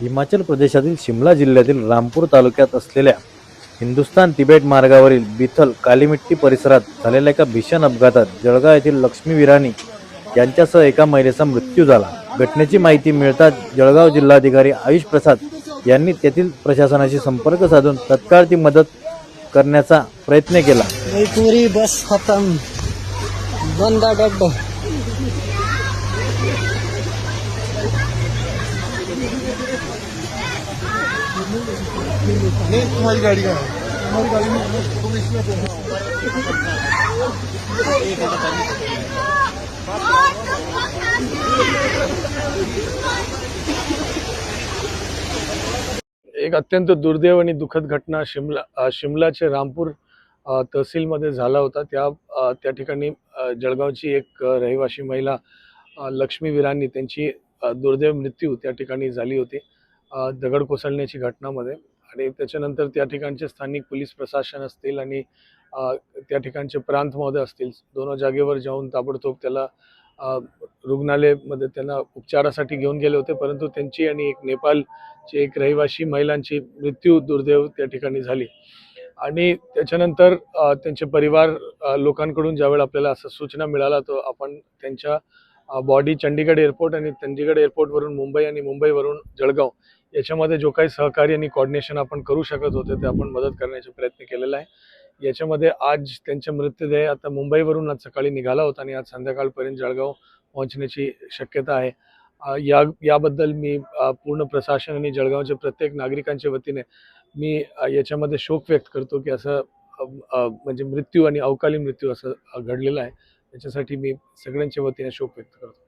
हिमाचल प्रदेशातील शिमला जिल्ह्यातील रामपूर तालुक्यात असलेल्या हिंदुस्थान तिबेट मार्गावरील बिथल कालीमिट्टी परिसरात झालेल्या एका भीषण अपघातात जळगाव येथील लक्ष्मी विराणी यांच्यासह एका महिलेचा मृत्यू झाला. घटनेची माहिती मिळताच जळगाव जिल्हाधिकारी आयुष प्रसाद यांनी तेथील प्रशासनाशी संपर्क साधून तत्काळ ती मदत करण्याचा प्रयत्न केला. पूरी बस बंदा नहीं तुम्हारी गाड़ी का तुम्हारी गाड़ी में तुम इसमें एक अत्यंत दुर्दैव आणि दुःखद घटना शिमला शिमलाचे रामपूर तहसीलमध्ये झाला होता. त्या त्या ठिकाणी जळगावची एक रहिवाशी रहिवासी महिला लक्ष्मी विरांनी त्यांची दुर्दैव मृत्यू त्या ठिकाणी झाली होती. दगड कोसळण्याची घटनामध्ये आणि त्याच्यानंतर त्या ठिकाणचे स्थानिक पोलीस प्रशासन असतील आणि त्या ठिकाणचे प्रांत महोदय असतील दोन जागेवर जाऊन ताबडतोब त्याला रुग्णालयमध्ये त्यांना उपचारासाठी घेऊन गेले होते. परंतु त्यांची आणि एक नेपाळची एक रहिवासी महिलांची मृत्यू दुर्दैव त्या ठिकाणी झाली. आणि त्याच्यानंतर त्यांचे परिवार लोकांकडून ज्यावेळेला आपल्याला असं सूचना मिळाला तो आपण त्यांच्या बॉडी चंडीगड एअरपोर्ट आणि चंडीगड एअरपोर्टवरून मुंबई आणि मुंबईवरून जळगाव याच्यामध्ये जो काही सहकार्य आणि कॉर्डिनेशन आपण करू शकत होते ते आपण मदत करण्याचा प्रयत्न केलेला आहे. याच्यामध्ये आज त्यांचे मृतदेह आता मुंबईवरून आज सकाळी निघाला होता आणि आज संध्याकाळपर्यंत जळगाव पोहोचण्याची शक्यता आहे. या याबद्दल मी पूर्ण प्रशासन आणि जळगावच्या प्रत्येक नागरिकांच्या वतीने मी याच्यामध्ये शोक व्यक्त करतो की असं म्हणजे मृत्यू आणि अवकाली मृत्यू असं घडलेलं आहे. त्याच्यासाठी मी सगळ्यांच्या वतीने शोक व्यक्त करतो.